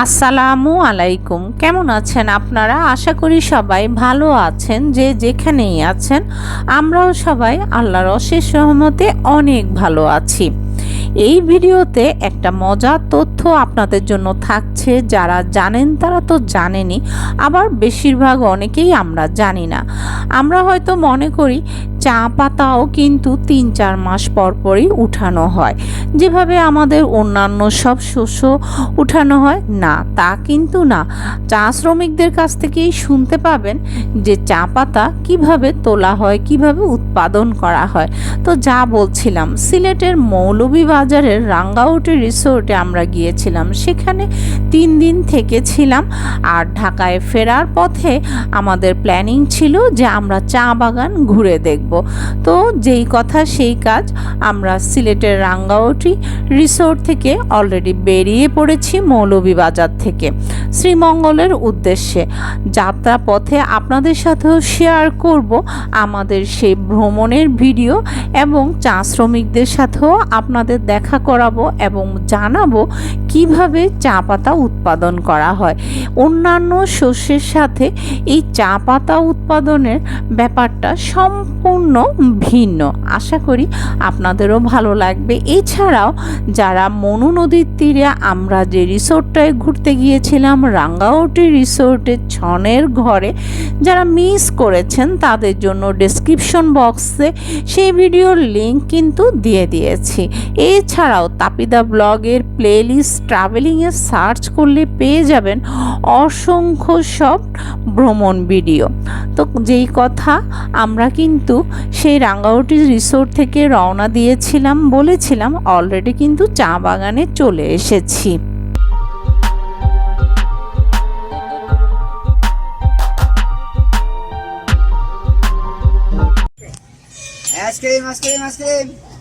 আসসালামু আলাইকুম। কেমন আছেন আপনারা? আশা করি সবাই ভালো আছেন, যে যেখানেই আছেন। আমরাও সবাই আল্লাহর অশেষ সহমতে অনেক ভালো আছি। এই ভিডিওতে একটা মজার তথ্য আপনাদের জন্য থাকছে, যারা জানেন তারা তো জানেনই, আবার বেশিরভাগ অনেকেই আমরা জানি না। আমরা হয়তো মনে করি চা পাতাও কিন্তু তিন চার মাস পর পরই উঠানো হয়। যেভাবে আমাদের অন্যান্য সব শস্য উঠানো হয়, না, তা কিন্তু না। চা শ্রমিকদের কাছ থেকেই শুনতে পাবেন যে চা পাতা কীভাবে তোলা হয়, কীভাবে উৎপাদন করা হয়। তো যা বলছিলাম, সিলেটের মৌলভীবাজারের রাঙ্গাউটি রিসোর্টে আমরা গিয়েছিলাম। সেখানে তিন দিন থেকেছিলাম আর ঢাকায় ফেরার পথে আমাদের প্ল্যানিং ছিল যে আমরা চা বাগান ঘুরে দেখব। তো যেই কথা সেই কাজ আমরা সিলেটের রাঙ্গাউটি রিসোর্ট থেকে অলরেডি বেরিয়ে পড়েছি মৌলভীবাজার থেকে। শ্রীমঙ্গলের উদ্দেশ্যে যাত্রা পথে আপনাদের সাথেও শেয়ার করব আমাদের সেই ভ্রমণের ভিডিও এবং চা শ্রমিকদের সাথেও আপনাদের দেখা করাবো এবং জানাব কীভাবে চা পাতা উৎপাদন করা হয়। অন্যান্য শস্যের সাথে এই চা পাতা উৎপাদনের ব্যাপারটা সম্পূর্ণ ভিন্ন। আশা করি আপনাদেরও ভালো লাগবে। এছাড়াও যারা মনু নদীর তীরে, আমরা যে রিসোর্টটায় ঘুরতে গিয়েছিলাম রাঙ্গাউটি রিসোর্টের ছনের ঘরে, যারা মিস করেছেন, তাদের জন্য ডেসক্রিপশন বক্সে সেই ভিডিওর লিঙ্ক কিন্তু দিয়ে দিয়েছি। এছাড়াও তাপিদা ব্লগের প্লেলিস্ট ট্রাভেলিংয়ে সার্চ করলে পেয়ে যাবেন অসংখ্য সব ভ্রমণ ভিডিও তো যেই কথা আমরা কিন্তু সেই রাঙ্গাউটি রিসোর্ট থেকে রওনা দিয়েছিলাম, বলেছিলাম অলরেডি কিন্তু চা বাগানে চলে এসেছি। আইসক্রিম আইসক্রিম আইসক্রিম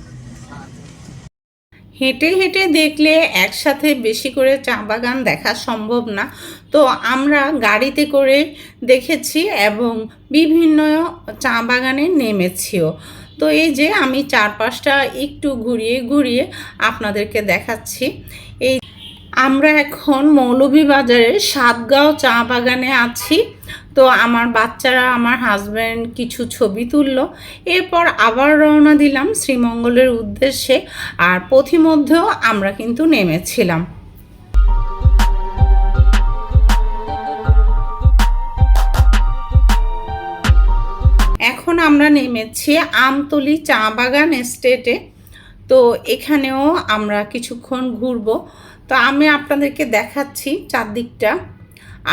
হেঁটে হেঁটে দেখলে একসাথে বেশি করে চা বাগান দেখা সম্ভব না। তো আমরা গাড়িতে করে দেখেছি এবং বিভিন্ন চা বাগানে নেমেছিও। তো এই যে আমি চারপাশটা একটু ঘুরিয়ে ঘুরিয়ে আপনাদেরকে দেখাচ্ছি। এই আমরা এখন মৌলভীবাজারের সাতগাঁও চা বাগানে আছি। তো আমার বাচ্চারা, আমার হাজব্যান্ড কিছু ছবি তুললো। এরপর আবার রওনা দিলাম শ্রীমঙ্গলের উদ্দেশ্যে আর পথিমধ্যেও আমরা কিন্তু নেমেছিলাম। এখন আমরা নেমেছি আমতলি চা বাগান এস্টেটে। তো এখানেও আমরা কিছুক্ষণ ঘুরবো। তো আমি আপনাদেরকে দেখাচ্ছি চারদিকটা।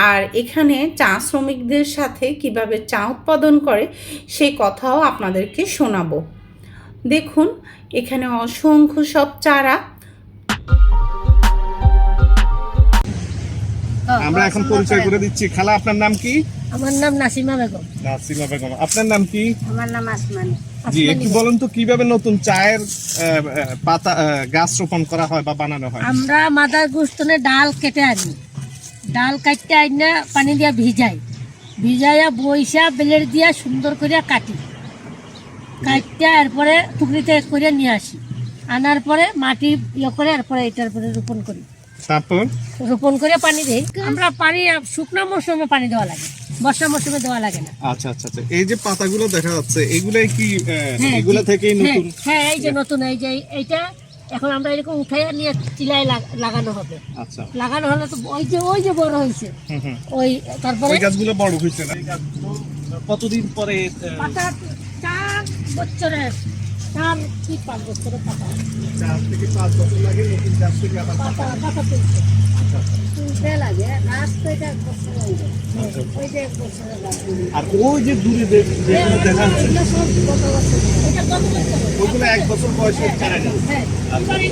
আর এখানে চা শ্রমিকদের সাথে কীভাবে চা উৎপাদন করে সেই কথাও আপনাদেরকে শোনাবো। দেখুন এখানে অসংখ্য সব চারা। আমরা এখন পরিচয় করে দিচ্ছি। খালা আপনার নাম কি? আমার নাম নাসিমা বেগম। নাসিমা বেগম। আপনার নাম কি? আমার নাম আসমানি। জি একটু বলুন তো কীভাবে নতুন চায়ের পাতা গাছ রোপণ করা হয় বা বানানো হয়? আমরা মাদার গুস্তনে ডাল কেটে আনি। ডাল কাটতে আইনা পানি দিয়া ভিজাই। ভিজাইয়া বইসা বেলের দিয়া সুন্দর করে কাটি। কাটতে এরপরে টুকরিতে করে নিয়ে আসি। আনার পরে মাটি ইয়ে করে এরপরে এটার পরে রোপণ করি। তারপর? রোপণ করে পানি দিই। আমরা পানি শুকনো মৌসুমে পানি দেওয়া লাগে। বর্ষা মৌসুমে দেওয়া লাগে না। আচ্ছা আচ্ছা আচ্ছা। এই যে পাতাগুলো দেখা যাচ্ছে এগুলাই কি হ্যাঁ, এগুলা থেকেই হ্যাঁ, নতুন? হ্যাঁ এই যে নতুন এই যে এইটা এখন আমরা এরকম উঠাই নিয়ে চিলাই লাগানো হবে। আচ্ছা। লাগানো হলে তো ওই যে ওই যে বড় হয়েছে। ওই তারপরে ওই গাছগুলো বড় হয়েছে না? কতদিন পরে পাতা চার বছরের চার কি পাঁচ বছরের পাতা? চার থেকে পাঁচ বছর লাগে নতুন গাছ থেকে আবার পাতা। পাতা তুলছে। হয়ে। আচ্ছা। আর ওই যে দূরে যে- দেখা যাচ্ছে এগুলো সব গত বছর এটা গত বছর ওইগুলো এক বছর বয়সের চারা গাছ হ্যাঁ চলবে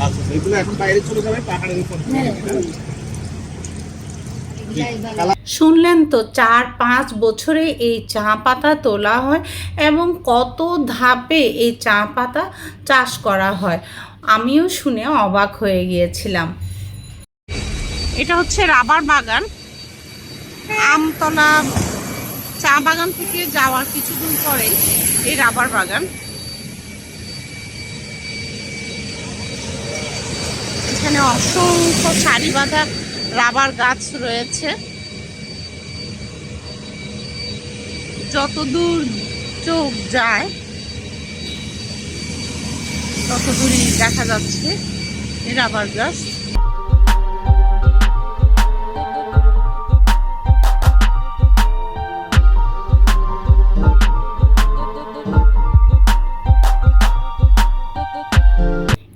আচ্ছা এগুলো এখন বাইরে চলে যাবে পাহাড়ের উপর। হ্যাঁ। শুনলেন তো চার পাঁচ বছরে এই চা পাতা তোলা হয় এবং কত ধাপে এই চা পাতা চাষ করা হয়? আমিও শুনে অবাক হয়ে গিয়েছিলাম। এটা হচ্ছে রাবার বাগান। আমতলা চা বাগান থেকে যাওয়ার কিছুদিন পরেই এই রাবার বাগান। এখানে অসংখ্য সারি বাঁধা রাবার গাছ রয়েছে। যত দূর চোখ যায় তত দূরই দেখা যাচ্ছে এই রাবার গাছ।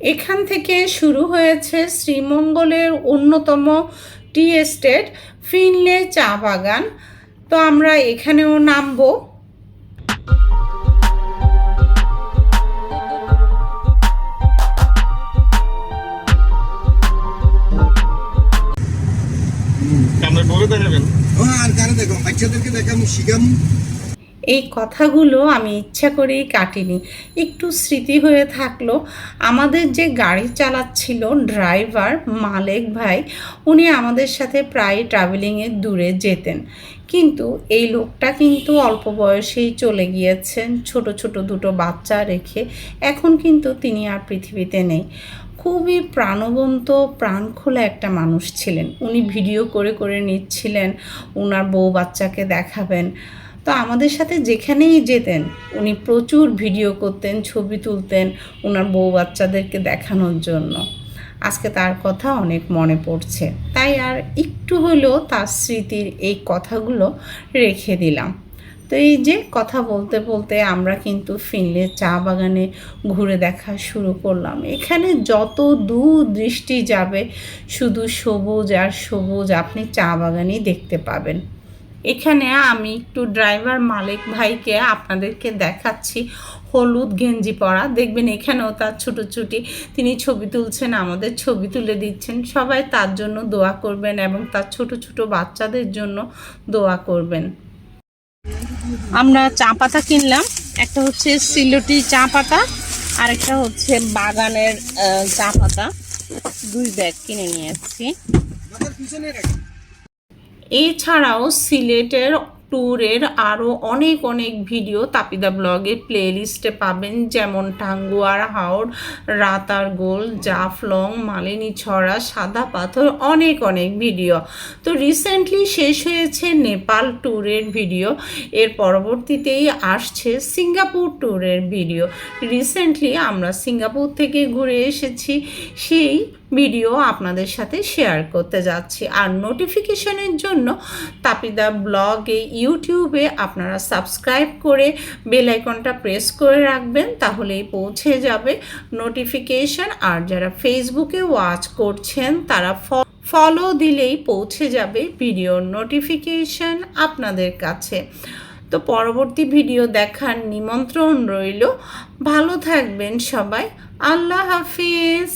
এখান থেকে শুরু হয়েছে শ্রীমঙ্গলের অন্যতম টি এস্টেট ফিনলে চা বাগান। তো আমরা এখানেও নামবো। ও আর কারে দেখো বাচ্চাদেরকে দেখাম শিখাম এই কথাগুলো আমি ইচ্ছা করেই কাটিনি। একটু স্মৃতি হয়ে থাকল, আমাদের যে গাড়ি চালাচ্ছিল ড্রাইভার মালেক ভাই, উনি আমাদের সাথে প্রায় ট্রাভেলিংয়ে দূরে যেতেন। কিন্তু এই লোকটা কিন্তু অল্প বয়সেই চলে গিয়েছেন, ছোট ছোট দুটো বাচ্চা রেখে। এখন কিন্তু তিনি আর পৃথিবীতে নেই। খুবই প্রাণবন্ত, প্রাণখোলা একটা মানুষ ছিলেন। উনি ভিডিও করে করে নিচ্ছিলেন ওনার বউ বাচ্চাকে দেখাবেন। তো আমাদের সাথে যেখানেই যেতেন, উনি প্রচুর ভিডিও করতেন, ছবি তুলতেন ওনার বউ বাচ্চাদেরকে দেখানোর জন্য। আজকে তার কথা অনেক মনে পড়ছে। তাই আর একটু হলেও তার স্মৃতির এই কথাগুলো রেখে দিলাম। তো এই যে কথা বলতে বলতে আমরা কিন্তু ফিনলে চা বাগানে ঘুরে দেখা শুরু করলাম। এখানে যত দূর দৃষ্টি যাবে, শুধু সবুজ আর সবুজ আপনি চা বাগানই দেখতে পাবেন। এখানে আমি একটু ড্রাইভার মালিক ভাইকে আপনাদেরকে দেখাচ্ছি। হলুদ গেঞ্জি পরা। দেখবেন এখানেও তার ছুটোছুটি। তিনি ছবি তুলছেন, আমাদের ছবি তুলে দিচ্ছেন। সবাই তার জন্য দোয়া করবেন এবং তার ছোট ছোট বাচ্চাদের জন্য দোয়া করবেন। আমরা চা পাতা কিনলাম। একটা হচ্ছে সিলটি চা পাতা আর একটা হচ্ছে বাগানের চা পাতা। দুই ব্যাগ কিনে নিয়ে এসেছি এছাড়াও সিলেটের ট্যুরের আরও অনেক অনেক ভিডিও তাপিদা ব্লগে প্লেলিস্টে পাবেন। যেমন টাঙ্গুয়ার হাওড় রাতার গোল, জাফলং, মালিনী ছড়া, সাদা পাথর, অনেক অনেক ভিডিও। তো রিসেন্টলি শেষ হয়েছে নেপাল ট্যুরের ভিডিও। এর পরবর্তীতেই আসছে সিঙ্গাপুর ট্যুরের ভিডিও। রিসেন্টলি আমরা সিঙ্গাপুর থেকে ঘুরে এসেছি। সেই ভিডিও আপনাদের সাথে শেয়ার করতে যাচ্ছি। আর নোটিফিকেশনের জন্য তাপিদা ব্লগে ইউটিউবে আপনারা সাবস্ক্রাইব করে বেল আইকনটা প্রেস করে রাখবেন, তাহলেই পৌঁছে যাবে নোটিফিকেশন আর যারা ফেসবুকে ওয়াচ করছেন, তারা ফলো দিলেই পৌঁছে যাবে ভিডিওর নোটিফিকেশন আপনাদের কাছে। তো পরবর্তী ভিডিও দেখার নিমন্ত্রণ রইল। ভালো থাকবেন সবাই। আল্লাহ হাফিজ।